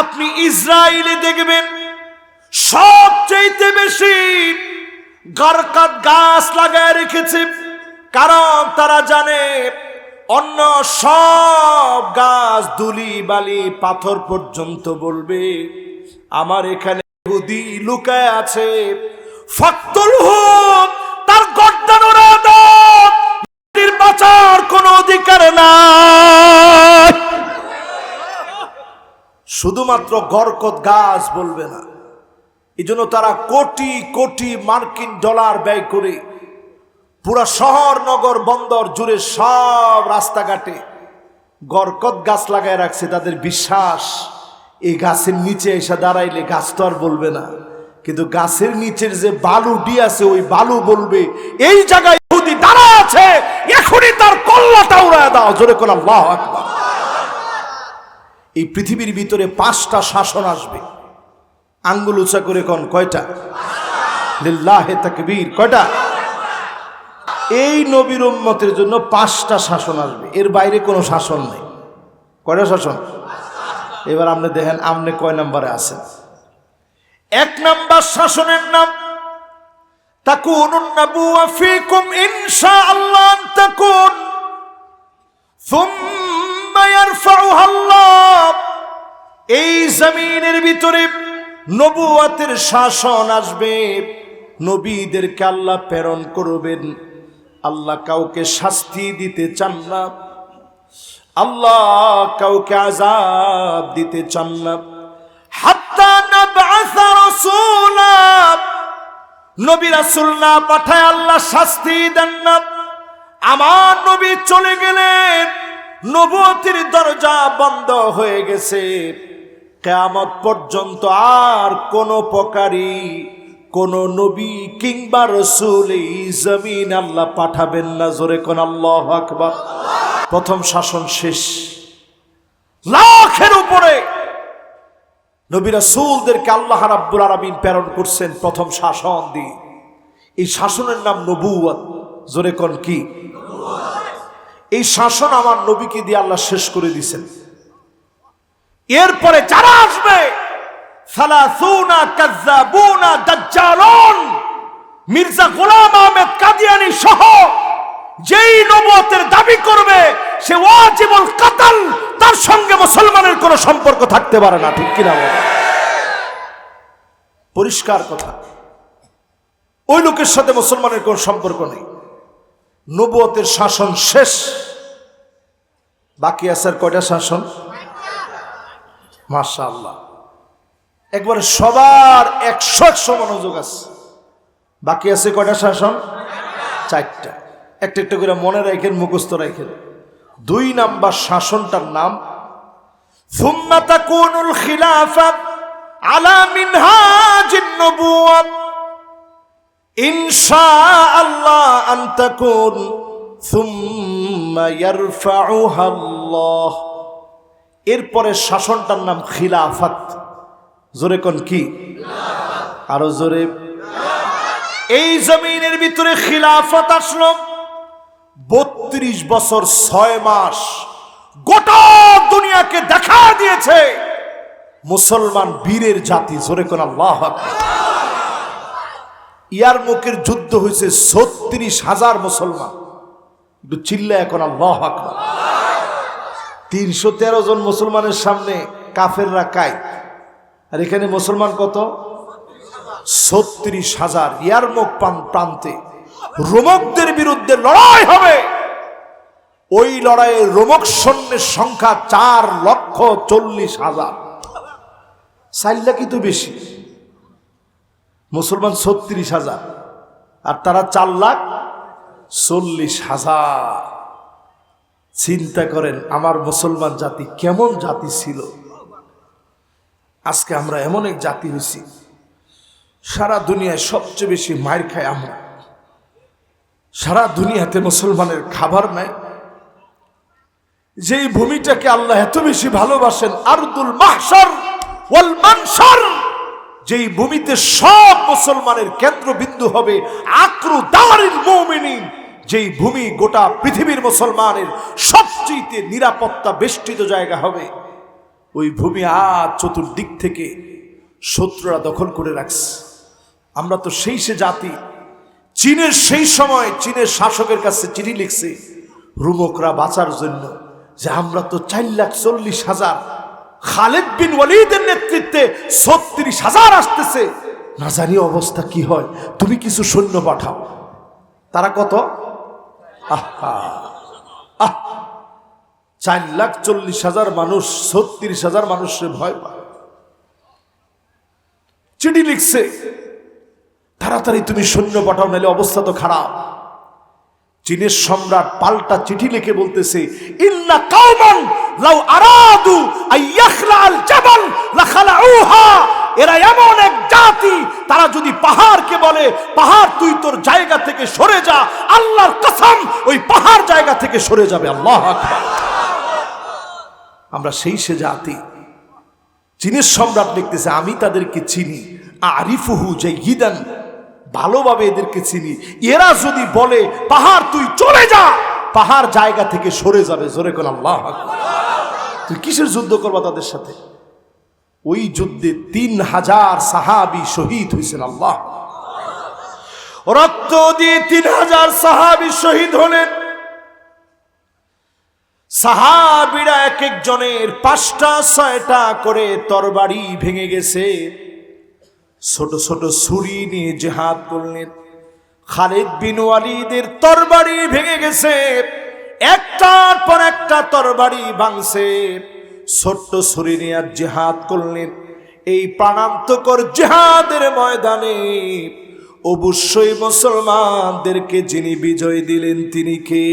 আপনি ইসরায়েলে দেখবেন সবচেয়ে বেশি গারকাত গাছ লাগায় রেখেছে। কারণ তারা জানে অন্য সব গাছ দুলি বালি, পাথর পর্যন্ত বলবে। আমার এখানে ইহুদি লুকায় আছে। ফক্তল হোক তার গর্দান ওরা বাঁচার কোনো অধিকার নাই। শুধুমাত্র গরকত গাছ বলবে না। এই জন্য তারা কোটি কোটি মার্কিন ডলার ব্যয় করে পুরা শহর, নগর, বন্দর জুড়ে সব রাস্তাঘাটে গরকত গাছ লাগায় রাখছে। তাদের বিশ্বাস, এই গাছের নিচে এসে দাঁড়াইলে গাছ তো আর বলবে না। কিন্তু গাছের নিচের যে বালুটি আছে, ওই বালু বলবে, এই জায়গায় দাঁড়া আছে, এখনই তার কল্লাটা উড়ায় দাও। জোরে কোন আল্লাহ এই পৃথিবীর ভিতরে পাঁচটা শাসন আসবে আঙ্গুল উঁচা করে কোন কয়টা লিল্লাহে তাকবীর কয়টা এই নবীর উম্মতের জন্য পাঁচটা শাসন আসবে এর বাইরে কোনো শাসন নেই কয়টা শাসন এবার আপনি দেখেন আপনি কয় নম্বরে আছেন এক নাম্বার শাসনের নাম তাকুন النبوة فيكم إن شاء الله أن تكون ثم يرفعها الله এই জমিনের ভিতরে নবুয়াতের শাসন আসবে। নবীদেরকে আল্লাহ প্রেরণ করবেন। আল্লাহ কাউকে শাস্তি দিতে চান না। আল্লাহ কাউকে আজাব দিতে চান না। নবী পাঠায় আল্লাহ শাস্তি দেন না। আমার নবী চলে গেলেন। নবতির দরজা বন্ধ হয়ে গেছে। কেয়ামত পর্যন্ত আর কোন প্রকারই কোন নবী কিংবা রসুল এই জমিন আল্লাহ পাঠাবেন না। জোরে কোন আল্লাহ আকবার। প্রথম শাসন শেষ। লাখের উপরে নবী রাসূলদেরকে আল্লাহ রাব্বুল আলামিন প্রেরণ করছেন প্রথম শাসন দিয়ে। এই শাসনের নাম নবুয়াত জোরে কোন কি? এই শাসন আমার নবীকে দিয়ে আল্লাহ শেষ করে দিছেন এরপরে যারা আসবে মির্জা গোলাম আহমেদ কাদিয়ানি সহ যেই নবুয়তের দাবি করবে, সে ওয়াজিবুল কাতাল, তার সঙ্গে মুসলমানের কোনো সম্পর্ক থাকতে পারে না, ঠিক কিনা পরিষ্কার কথা। ওই লোকের সাথে মুসলমানের কোনো সম্পর্ক নেই। নবুয়তের শাসন শেষ বাকি আছে আর কয়টা শাসন মাশা আল্লাহ একবারে সবার একশো একশো মনোযোগ আছে বাকি আছে কয়টা শাসন চারটা একটা একটা করে মনে রাখেন মুখস্থ রাখেন দুই নাম্বার শাসনটার নাম ثم تكون الخلافة على منهاج النبوة ইনশা আল্লাহ। আন্তাকুন এরপরে শাসনটার নাম খিলাফাত। জোরে কন কি? আরও জোরে। এই জমিনের ভিতরে খিলাফত আসলো। বত্রিশ বছর ছয় মাস গোটা দুনিয়াকে দেখা দিয়েছে। মুসলমান বীরের জাতি, জোরে কোন আল্লাহ ইয়ার মুখের যুদ্ধ হয়েছে ছত্রিশ হাজার মুসলমান। চিল্লা এখন, আল্লাহ। তিনশো তেরো জন মুসলমানের সামনে কাফেররা কায় আর এখানে মুসলমান কত? ছত্রিশ হাজার। ইয়ার ইয়ারমুখ প্রান্তে রোমকদের বিরুদ্ধে লড়াই হবে। ওই লড়াইয়ে রোমক সৈন্যের সংখ্যা চার লক্ষ চল্লিশ হাজার। চাইল্লা কি তো বেশি। মুসলমান ছত্রিশ হাজার, আর তারা চার লাখ চল্লিশ হাজার। চিন্তা করেন, আমার মুসলমান জাতি কেমন জাতি ছিল? আজকে আমরা এমন এক জাতি হয়েছি, সারা দুনিয়ায় সবচেয়ে বেশি মায়ের খায় আমরা। সারা দুনিয়াতে মুসলমানের খাবার নাই। যেই ভূমিটাকে আল্লাহ এত বেশি ভালোবাসেন, আরদুল মাহসার ওয়াল মানসার যেই ভূমিতে সব মুসলমানের কেন্দ্রবিন্দু হবে, আক্রু দারিল মুমিনিন, যেই ভূমি গোটা পৃথিবীর মুসলমানের সবচেয়ে নিরাপত্তা বেষ্টিত জায়গা হবে, ওই ভূমি আজ চতুর্দিক থেকে শত্রুরা দখল করে রাখছে। আমরা তো সেই সে জাতি, চীনের সেই সময় চীনের শাসকের কাছে চিঠি লিখছে, রুমকরা বাঁচার জন্য যে আমরা তো চার লাখ চল্লিশ হাজার খালেদ বিন ওয়ালিদের নেতৃত্বে ছত্রিশ হাজার আসতেছে। না জানি অবস্থা কি হয়। তুমি কিছু সৈন্য পাঠাও। তারা কত? চার লাখ চল্লিশ হাজার মানুষ, ছত্রিশ হাজার মানুষের ভয় পায়। চিঠি লিখছে, তাড়াতাড়ি তুমি সৈন্য পাঠাও, নাহলে অবস্থা তো খারাপ। চীনের সম্রাট পাল্টা চিঠি লিখে বলতেছে, ইন্না কাউমান লাউ আরাদু আইয়াখলাল জাবাল লাখালাউহা। এরা এমন এক জাতি, তারা যদি পাহাড়কে বলে, পাহাড় তুই তোর জায়গা থেকে সরে যা, আল্লাহর কসম ওই পাহাড় জায়গা থেকে সরে যাবে, আল্লাহ আমরা সেই সে জাতি। চীনের সম্রাট লিখতেছে, আমি তাদেরকে চিনি, আরিফুহু যে ইদান ভালোভাবে এদেরকে চিনি। এরা যদি বলে, পাহাড়, তুই চলে যা! পাহাড় জায়গা থেকে সরে যাবে। জোরে কোন আল্লাহ তুই কিসের যুদ্ধ করবা তাদের সাথে? ওই যুদ্ধে তিন হাজার সাহাবি শহীদ হয়েছেন আল্লাহ। রক্ত দিয়ে তিন হাজার সাহাবি শহীদ হলেন। সাহাবিরা এক একজনের পাঁচটা, ছয়টা করে তরবারি ভেঙে গেছে। ছোট ছোট ছুরি নিয়ে জেহাদ করলেন। খালিদ বিন ওয়ালিদের তরবারি ভেঙে গেছে। একটার পর একটা তরবারি ভাঙছে। ছোট্ট ছুরি নিয়ে জেহাদ করলেন। এই প্রাণান্তকর জেহাদের ময়দানে অবশ্যই মুসলমানদেরকে যিনি বিজয় দিলেন, তিনি কে?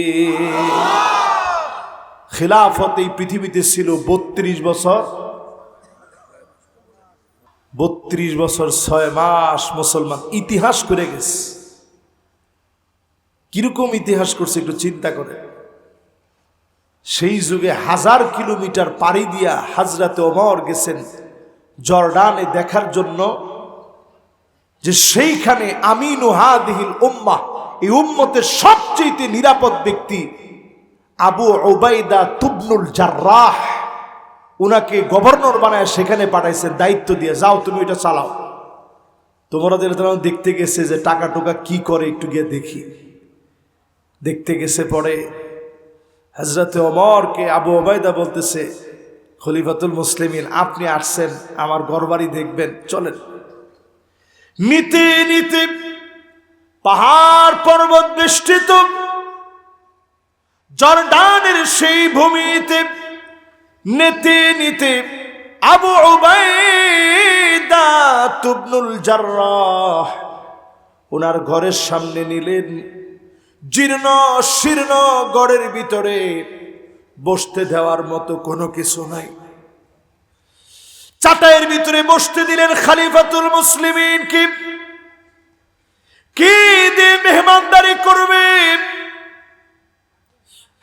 খেলাফত এই পৃথিবীতে ছিল বত্রিশ বছর। বত্রিশ বছর, ছয় মাস মুসলমান ইতিহাস করে গেছে। কীরকম ইতিহাস করছে একটু চিন্তা করে সেই যুগে হাজার কিলোমিটার পাড়ি দিয়া হাজরাতে ওমর গেছেন জর্ডানে দেখার জন্য যে সেইখানে আমিন হাদিহিল উম্মাহ, এই উম্মতের সবচেয়ে নিরাপদ ব্যক্তি আবু ওবাইদা তুবনুল জার্রাহ। উনাকে গভর্নর বানায় সেখানে পাঠাইছে, দায়িত্ব দিয়ে, যাও তুমি এটা চালাও। তোমরা তোমার দেখতে গেছে যে টাকা টোকা কি করে একটু গিয়ে দেখি। দেখতে গেছে পরে হজরতে অমরকে আবু ওবায়দা বলতেছে, খলিফাতুল মুসলিমিন, আপনি আসছেন, আমার ঘরবাড়ি দেখবেন, চলেন। নিতে নিতে পাহাড় পর্বত বেষ্টিত, জর্ডানের সেই ভূমিতে নেতে নিতে। আবু তুবনুল জার্রাহ ওনার ঘরের সামনে নিলেন। জীর্ণ শীর্ণ গড়ের ভিতরে বসতে দেওয়ার মতো কোনো কিছু নাই। চাটাইয়ের ভিতরে বসতে দিলেন খালিফাতুল মুসলিমিন কি? কি দিয়ে মেহমানদারি করবে?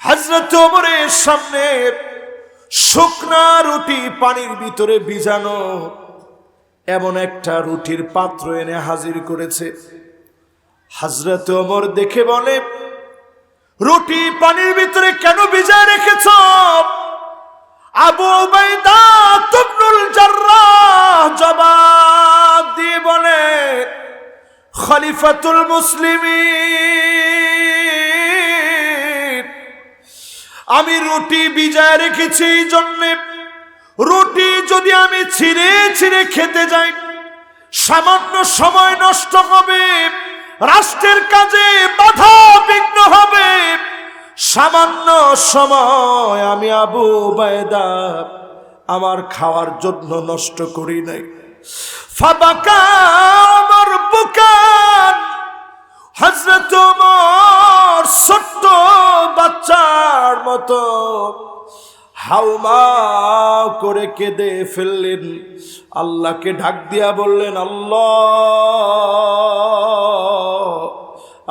হজরত ওমরের সামনে শুকনা রুটি পানির ভিতরে ভিজানো। এমন একটা রুটির পাত্র এনে হাজির করেছে। হজরত ওমর দেখে বলে, রুটি পানির ভিতরে কেন ভিজায় রেখেছ? আবু তুবনুল জবাব দিয়ে বলে, খলিফাতুল মুসলিমিন। আমি রুটি বিজায় রেখেছি এই জন্যে। রুটি যদি আমি ছিঁড়ে ছিঁড়ে খেতে যাই, সামান্য সময় নষ্ট হবে, রাষ্ট্রের কাজে বাধা বিঘ্ন হবে। সামান্য সময় আমি আবু বায়দা আমার খাওয়ার জন্য নষ্ট করি নাই। ফাবাকা আমার বুকান হজরত ছোট্ট মতো। হাউমা করে কেঁদে ফেললেন। আল্লাহকে ঢাক দিয়া বললেন, আল্লাহ,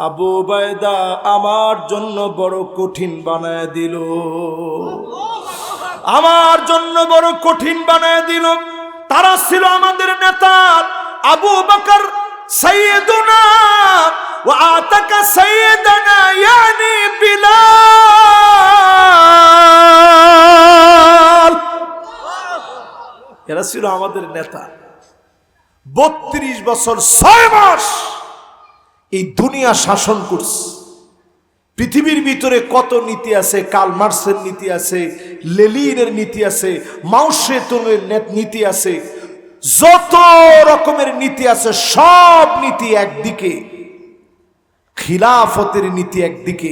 আবু বায়দা আমার জন্য বড় কঠিন বানায় দিল। আমার জন্য বড় কঠিন বানায় দিল। তারা ছিল আমাদের নেতা আবু বকর সৈয়দুনা وآتك سيدنا يعني بلال এরা ছিল আমাদের নেতা বত্রিশ বছর ছয় মাস এই দুনিয়া শাসন করছে পৃথিবীর ভিতরে কত নীতি আছে কাল মার্সের নীতি আছে লেলিনের নীতি আছে মাউসেতুনের নীতি আছে যত রকমের নীতি আছে সব নীতি একদিকে খিলাফতের নীতি একদিকে,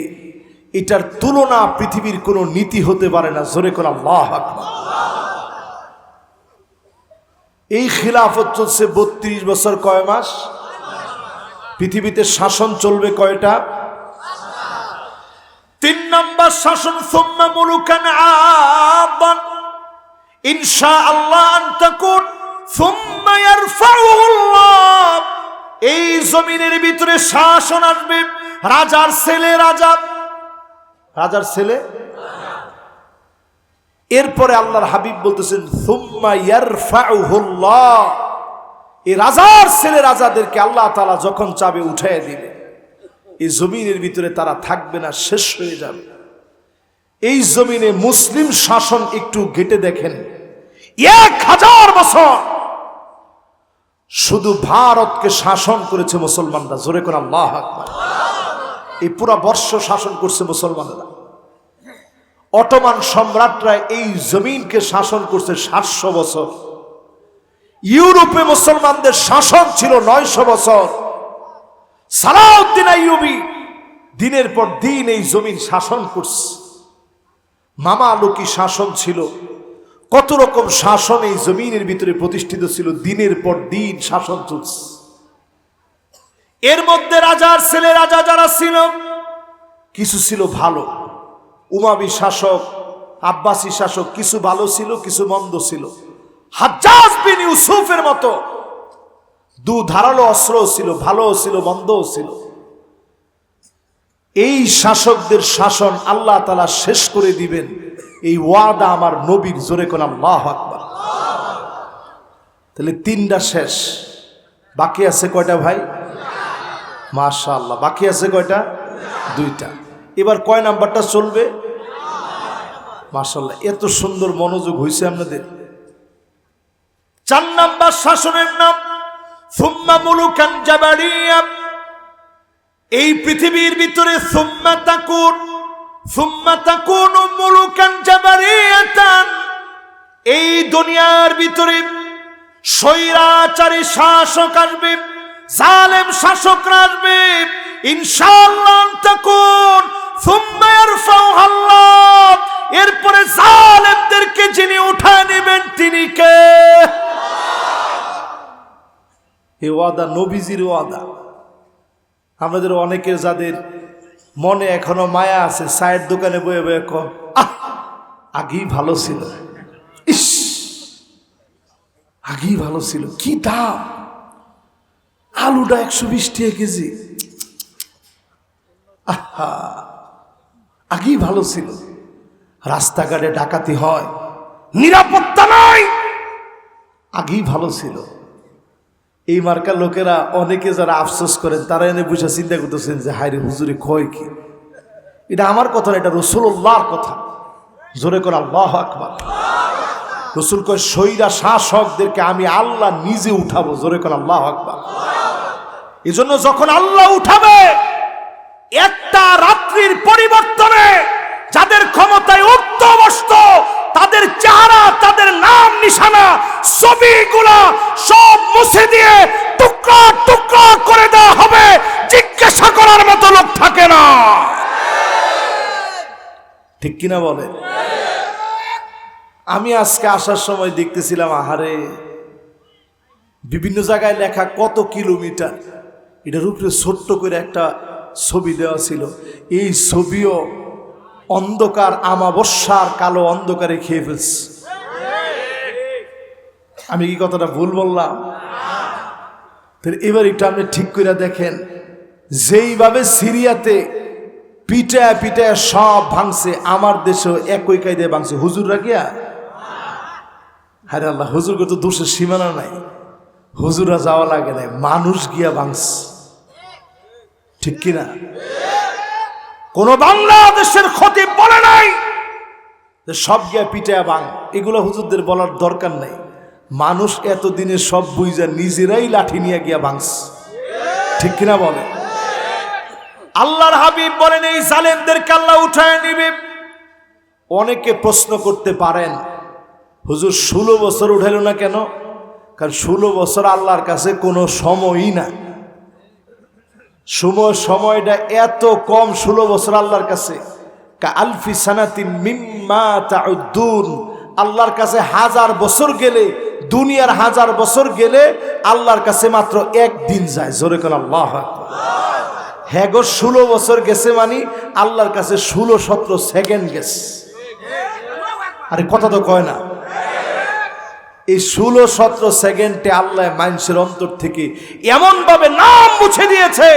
এটার তুলনা পৃথিবীর কোনো নীতি হতে পারে না। জোরে কোন আল্লাহ এই খিলাফত চলছে বত্রিশ বছর কয় মাস? পৃথিবীতে শাসন চলবে কয়টা? তিন নম্বর শাসন, সুম্মা মুলুকান ইনশা আল্লাহ আন তাকুন সুম্মা আল্লাহ এই জমিনের ভিতরে শাসন আসবে। রাজার ছেলে রাজা। রাজার ছেলে? এরপরে আল্লাহর হাবিব বলতেছেন এই রাজার ছেলে রাজাদেরকে আল্লাহ তালা যখন চাবে উঠাইয়া দিবে, এই জমিনের ভিতরে তারা থাকবে না, শেষ হয়ে যাবে। এই জমিনে মুসলিম শাসন একটু ঘেটে দেখেন, এক হাজার বছর শুধু ভারতকে শাসন করেছে মুসলমানরা। জোরে করে আল্লাহ এই পুরা বর্ষ শাসন করছে মুসলমানেরা। অটোমান সম্রাটরা এই জমিনকে শাসন করছে সাতশো বছর। ইউরোপে মুসলমানদের শাসন ছিল নয়শো বছর। সালাউদ্দিন আইয়ুবি দিনের পর দিন এই জমিন শাসন করছে। মামা লোকি শাসন ছিল। কত রকম শাসন এই জমিনের ভিতরে প্রতিষ্ঠিত ছিল? দিনের পর দিন শাসন চলছে। এর মধ্যে রাজার ছেলে, রাজা যারা ছিল, কিছু ছিল ভালো। উমাবি শাসক, আব্বাসী শাসক, কিছু ভালো ছিল, কিছু মন্দ ছিল। হাজ্জাজ বিন ইউসুফের মতো দু ধারালো অস্ত্র ছিল, ভালো ছিল মন্দও ছিল। এই শাসকদের শাসন আল্লাহ তালা শেষ করে দিবেন। এই ওয়াদা আমার নবীর জোরে কোন আল্লাহ আকবার। তাহলে তিনটা শেষ। বাকি আছে কয়টা ভাই? মাশা আল্লাহ বাকি আছে কয়টা? দুইটা। এবার কয় নাম্বারটা চলবে? মাশাল্লাহ এত সুন্দর মনোযোগ হয়েছে আপনাদের। চার নাম্বার শাসনের নাম, সুম্মা মুলুকান জাবারিয়া এই পৃথিবীর ভিতরে সুম্মা তাকুন সুম্মা তাকুন মুলুকান জাবারিয়াতান এই দুনিয়ার ভিতরে স্বৈরাচারী শাসক আসবে, জালেম শাসকরা আসবে। সুম্মা ইয়ারফাউহা এরপরে জালেমদেরকে যিনি উঠায় নেবেন, তিনি কে? ওয়াদা নবীজির ওয়াদা। আমাদের অনেকের যাদের মনে এখনও মায়া আছে, চায়ের দোকানে বয়ে বয়ে কম। আহ, আগেই ভালো ছিল। ইস, আগেই ভালো ছিল। কি দাম? আলুটা একশো বিশ টাকা কেজি। আহা, আগেই ভালো ছিল। রাস্তাঘাটে ডাকাতি হয়, নিরাপত্তা নাই। আগেই ভালো ছিল। এই মার্কার লোকেরা অনেকে যারা আফসোস করেন তারা এনে বুঝে চিন্তা করতেছেন যে, হায়রে হুজুরে কয় কি? এটা আমার কথা না, এটা রসুল্লাহর কথা। জোরে করে আল্লাহ আকবার। রসুল কয়, সৈরা শাসকদেরকে আমি আল্লাহ নিজে উঠাবো। জোরে করে আল্লাহ আকবার। এই জন্য যখন আল্লাহ উঠাবে, একটা রাত্রির পরিবর্তনে যাদের ক্ষমতায় উঠত তাদের চেহারা, তাদের নাম, নিশানা, ছবিগুলা সব মুছে দিয়ে টুকরা টুকরা করে দেওয়া হবে। জিজ্ঞাসা করার মতো লোক থাকে না। ঠিক কিনা বলে? আমি আজকে আসার সময় দেখতেছিলাম, আহারে, বিভিন্ন জায়গায় লেখা কত কিলোমিটার। এটার উপরে ছোট্ট করে একটা ছবি দেওয়া ছিল। এই ছবিও অন্ধকার আমাবস্যার কালো অন্ধকারে খেয়ে ফেলছে। আমি কি কথাটা ভুল বললাম? এবার একটু আপনি ঠিক করে দেখেন, যেইভাবে সিরিয়াতে পিটায় পিটায় সব ভাঙছে, আমার দেশেও একই কায়দায় ভাঙছে। হুজুর রাখিয়া হারে আল্লাহ হুজুর তো দোষের সীমানা নাই। হুজুরা যাওয়া লাগে নাই, মানুষ গিয়া ভাঙছে। ঠিক কিনা? কোন বাংলাদেশের ক্ষতি বলে নাই। সব গিয়া পিটায়া বাং। এগুলো হুজুরদের বলার দরকার নাই। মানুষ এতদিনে সব বুঝা নিজেরাই লাঠি নিয়ে গিয়া ভাঙস ঠিক কিনা বলে? আল্লাহর হাবিব বলেন, এই জালেমদেরকে আল্লাহ উঠায় নিবে। অনেকে প্রশ্ন করতে পারেন, হুজুর, ষোলো বছর উঠাইল না কেন? কারণ ষোলো বছর আল্লাহর কাছে কোনো সময়ই না সময় সময়টা এত কম ষোলো বছর আল্লাহর কাছে। আলফি সানাতিন মিম্মা আল্লাহর কাছে হাজার বছর গেলে, দুনিয়ার হাজার বছর গেলে আল্লাহর কাছে মাত্র একদিন যায়। জোরে কোন আল্লাহ হ্যাঁ গো, ষোলো বছর গেছে মানে আল্লাহর কাছে ষোলো সতেরো সেকেন্ড গেছে। আরে কথা তো কয় না। এই ষোলো, সতেরো সেকেন্ডে আল্লাহ মানুষের অন্তর থেকে এমন ভাবে নাম মুছে দিয়েছে,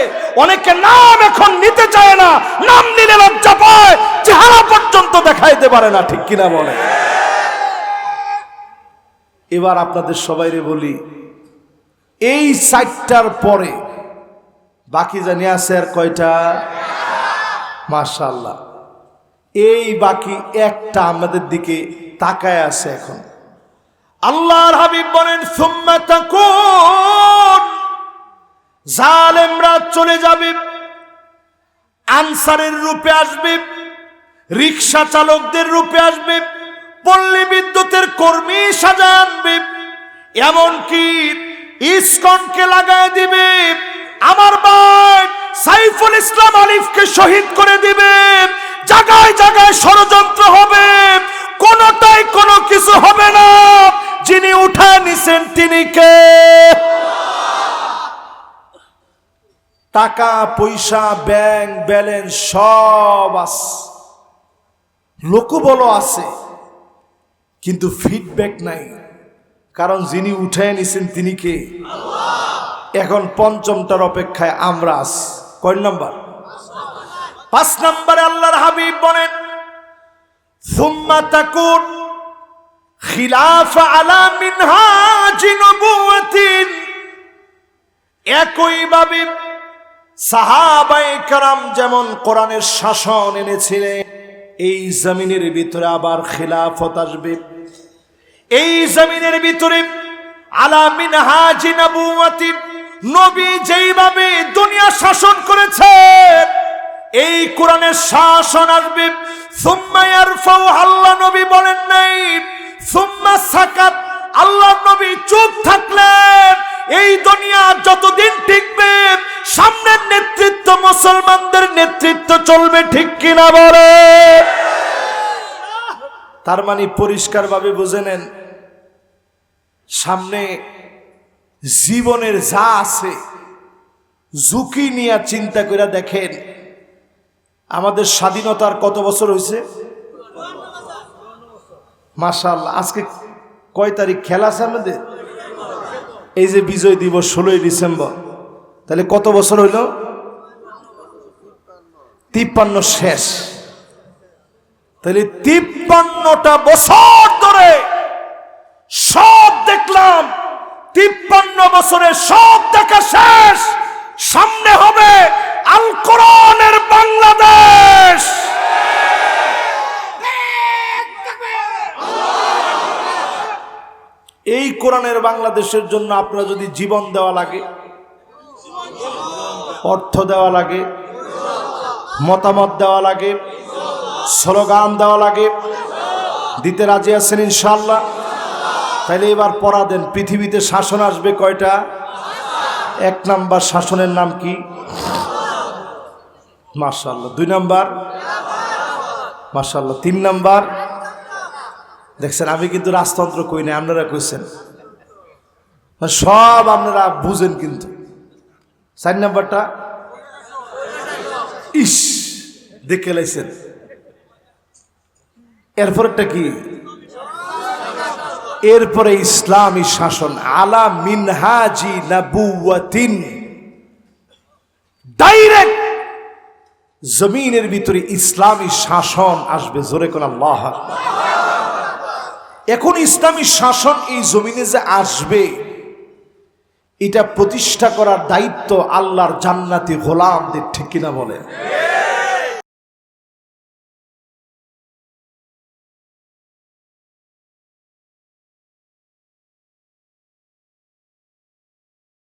অনেকে নাম এখন নিতে চায় না, নাম নিলে লজ্জা পায়, চেহারা পর্যন্ত দেখাইতে পারে না, ঠিক কিনা বলে? এবার আপনাদের সবাইরে বলি, এই সাইটটার পরে বাকি জানি আছে আর কয়টা? মাশাল্লাহ এই বাকি একটা আমাদের দিকে তাকায় আছে এখন। আল্লাহর হাবিব বলেন জালেমরা চলে যাবে, আনসারের রূপে আসবে, রিক্সা চালকদের রূপে আসবে, পল্লী বিদ্যুতের কর্মী সাজা আনবে, এমনকি ইসকনকে লাগায় দিবে, আমার ভাই সাইফুল ইসলাম আলিফকে শহীদ করে দিবে জায়গায় জায়গায় ষড়যন্ত্র হবে, কোনটাই কোনো কিছু হবে না। যিনি উঠায় নিছেন তিনি কে? টাকা, পয়সা, ব্যাংক, ব্যালেন্স সব আছে লোকবল আছে, কিন্তু ফিডব্যাক নাই। কারণ যিনি উঠায় নিছেন তিনি কে? এখন পঞ্চমটার অপেক্ষায় আমরা আছি কয় নম্বর? পাঁচ নম্বরে আল্লাহর হাবিব বলেন, সুম্মা তাকুন খিলাফ আলা মিনহাজ নবুওয়াতিন। একইভাবে সাহাবাই কারাম যেমন কোরআনের শাসন এনেছিলেন, এই জমিনের ভিতরে আবার খিলাফত আসবে। এই জমিনের ভিতরে আলামিন হাজি নবুয়াতি নবী যেইভাবে দুনিয়া শাসন করেছে, এই কোরআনের শাসন আসবে। সুম্মা ইয়ারফাউ আল্লাহ নবী বলেন নাই সাকাত আল্লাহ নবী চুপ থাকলেন। এই দুনিয়া যতদিন টিকবে, সামনের নেতৃত্ব মুসলমানদের নেতৃত্ব চলবে, ঠিক কিনা বলে? তার মানে পরিষ্কারভাবে বুঝে নেন, সামনে জীবনের যা আছে, ঝুঁকি নিয়ে চিন্তা করে দেখেন, আমাদের স্বাধীনতার কত বছর হয়েছে মাসাল আজকে কয় তারিখ খেলা আছে আমাদের এই যে বিজয় দিবস ষোলোই ডিসেম্বর, তাহলে কত বছর হইল? তিপ্পান্ন শেষ। তাহলে তিপ্পান্নটা বছর ধরে সব দেখলাম, তিপ্পান্ন বছরে সব দেখা শেষ। সামনে হবে আল কোরআনের বাংলাদেশ। এই কোরআনের বাংলাদেশের জন্য আপনারা যদি জীবন দেওয়া লাগে, অর্থ দেওয়া লাগে, মতামত দেওয়া লাগে, স্লোগান দেওয়া লাগে, দিতে রাজি আছেন ইনশাল্লাহ তাইলে এবার পড়া দেন। পৃথিবীতে শাসন আসবে কয়টা? এক নাম্বার শাসনের নাম কি? মার্শাল্লাহ দুই নাম্বার? মার্শাল্লাহ তিন নাম্বার? দেখছেন, আমি কিন্তু রাজতন্ত্র কই না আপনারা কইছেন। মানে সব আপনারা বুঝেন কিন্তু। চার নাম্বারটা, ইস, দেখে লাইছেন। এরপরেরটা কি? এরপরে ইসলামী শাসন, আলা মিনহাজি নাবুয়াতিন ডাইরেক্ট জমিনের ভিতরে ইসলামী শাসন আসবে, জোরে কোন আল্লাহ। এখন ইসলামী শাসন এই জমিনে যে আসবে, এটা প্রতিষ্ঠা করার দায়িত্ব আল্লাহর জান্নাতি গোলামদের, ঠিক কিনা বলে